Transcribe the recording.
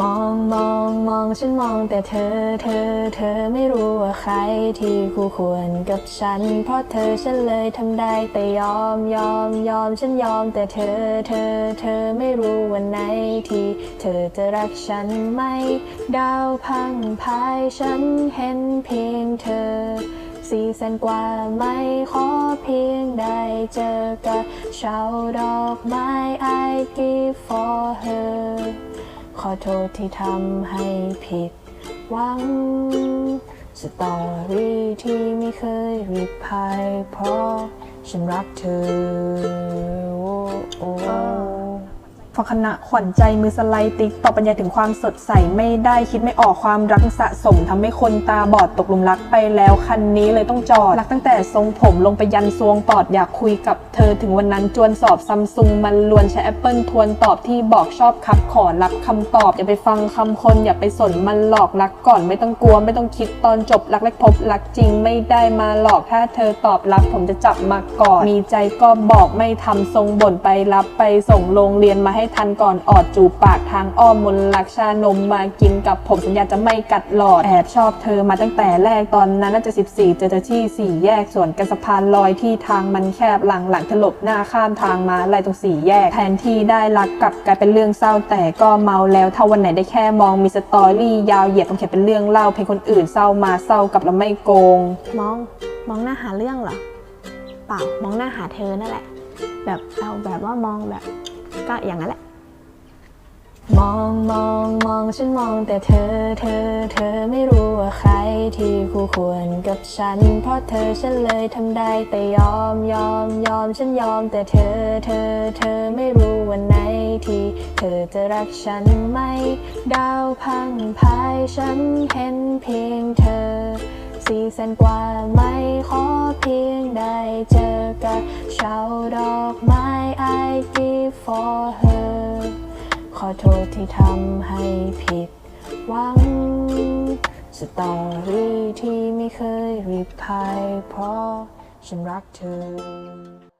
มองมองมองฉันมองแต่เธอ เธอ เธอไม่รู้ว่าใครที่คู่ควรกับฉัน เพราะเธอฉันเลยทำได้แต่ยอมยอมยอมฉันยอมแต่เธอ เธอ เธอไม่รู้วันไหนที่เธอจะรักฉันไหมดาวพังพายฉันเห็นเพียงเธอสีแสนกว่าไม่ขอเพียงได้เจอกับชาวดอกไม้ I give for her อโทษที่ทำให้ผิดหวัง สตอรี่ที่ไม่เคยรีพายเพราะฉันรักเธอ พอคณะขวัญใจมือสไลด์ติ๊กตอบบรรยายถึงความสดใสไม่ได้คิดไม่ออกความรักสะสมทำให้คนตาบอดตกหลุมรักไปแล้วคันนี้เลยต้องจอด รักตั้งแต่ทรงผมลงไปยันซวงปอดอยากคุยกับเธอถึงวันนั้นจวนสอบซัมซุงมันลวนใช้แอปเปิลทวนตอบที่บอกชอบครับขอรับคำตอบ อย่าไปฟังคำคนอย่าไปสนมันหลอกรักก่อนไม่ต้องกลัวไม่ต้องคิดตอนจบรักแรกพบรักจริงไม่ได้มาหลอกถ้าเธอตอบรับผมจะจับมาก่อนมีใจก็บอกไม่ทำทรงบ่นไปรับไปส่งโรงเรียนมาให้ทันก่อนออดจูบปากทางอ้อมมนลักชานมมากินกับผมสัญญาจะไม่กัดหลอดแอบชอบเธอมาตั้งแต่แรกตอนนั้นน่าจะ 14 เจอเธอที่สี่แยกส่วนกันสะพานลอยที่ทางมันแคบหลังหลังถลบหน้าข้ามทางมาไล่ตรงสี่แยก แทนที่ได้รักกลับกลายเป็นเรื่องเศร้าแต่ก็เมาแล้วถ้าวันไหนได้แค่มองมีสตอรี่ยาวเหยียดต้องเขียนเป็นเรื่องเล่าเพลงคนอื่นเศร้ามาเศร้ากับเราไม่โกง มองมองหน้าหาเรื่องเหรอเปล่ามองหน้าหาเธอนั่นแหละ แบบเอาแบบว่ามองแบบ ก็อย่างนั้นแหละ มองมองมองฉันมองแต่เธอ เธอ เธอไม่รู้ว่าใครที่คู่ควรกับฉัน เพราะเธอฉันเลยทำได้แต่ยอมยอมยอมฉันยอมแต่เธอ เธอ เธอไม่รู้วันไหนที่เธอจะรักฉันไหมดาวพังพายฉันเห็นเพียงเธอ สีแสนกว่าไม่ขอเพียงได้ for her ขอโทษที่ทำให้ผิดหวัง สตอรี่ที่ไม่เคยรีพายเพราะฉันรักเธอ